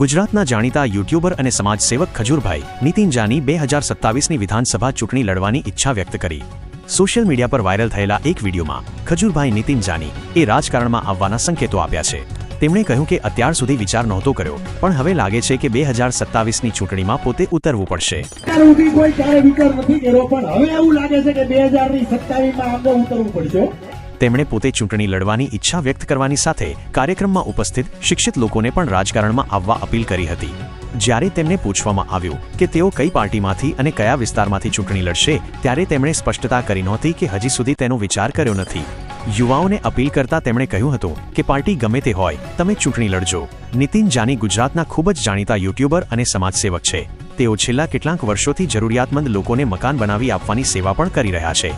ગુજરાતના જાણીતા યુટ્યુબર અને સમાજસેવક ખજૂરભાઈ નીતિન જાની બે હજાર સત્તાવીસની વિધાનસભા ચૂંટણી લડવાની ઈચ્છા વ્યક્ત કરી. સોશિયલ મીડિયા પર વાયરલ થયેલા એક વિડીયોમાં ખજૂરભાઈ નીતિન જાની એ રાજકારણમાં આવવાના સંકેતો આપ્યા છે. તેમણે કહ્યું કે અત્યાર સુધી વિચાર નહોતો કર્યો, પણ હવે લાગે છે કે બે હજાર સત્તાવીસની ચૂંટણીમાં પોતે ઉતરવું પડશે. કોઈ વિચાર નથી કર્યો પણ હવે એવું લાગે છે કે બે હજાર સત્તાવીસમાં આમને ઉતરવું પડશે. તેમણે પોતે ચૂંટણી લડવાની ઈચ્છા વ્યક્ત કરવાની સાથે કાર્યક્રમમાં ઉપસ્થિત શિક્ષિત લોકોને પણ રાજકારણમાં આવવા અપીલ કરી હતી. જ્યારે તેમને પૂછવામાં આવ્યું કે તેઓ કઈ પાર્ટીમાંથી અને કયા વિસ્તારમાંથી ચૂંટણી લડશે, ત્યારે તેમણે સ્પષ્ટતા કરી નહોતી કે હજી સુધી તેનો વિચાર કર્યો નથી. યુવાઓને અપીલ કરતા તેમણે કહ્યું હતું કે પાર્ટી ગમે તે હોય, તમે ચૂંટણી લડજો. નીતિન જાની ગુજરાતના ખૂબ જ જાણીતા યુટ્યુબર અને સમાજસેવક છે. તેઓ છેલ્લા કેટલાક વર્ષોથી જરૂરિયાતમંદ લોકોને મકાન બનાવી આપવાની સેવા પણ કરી રહ્યા છે.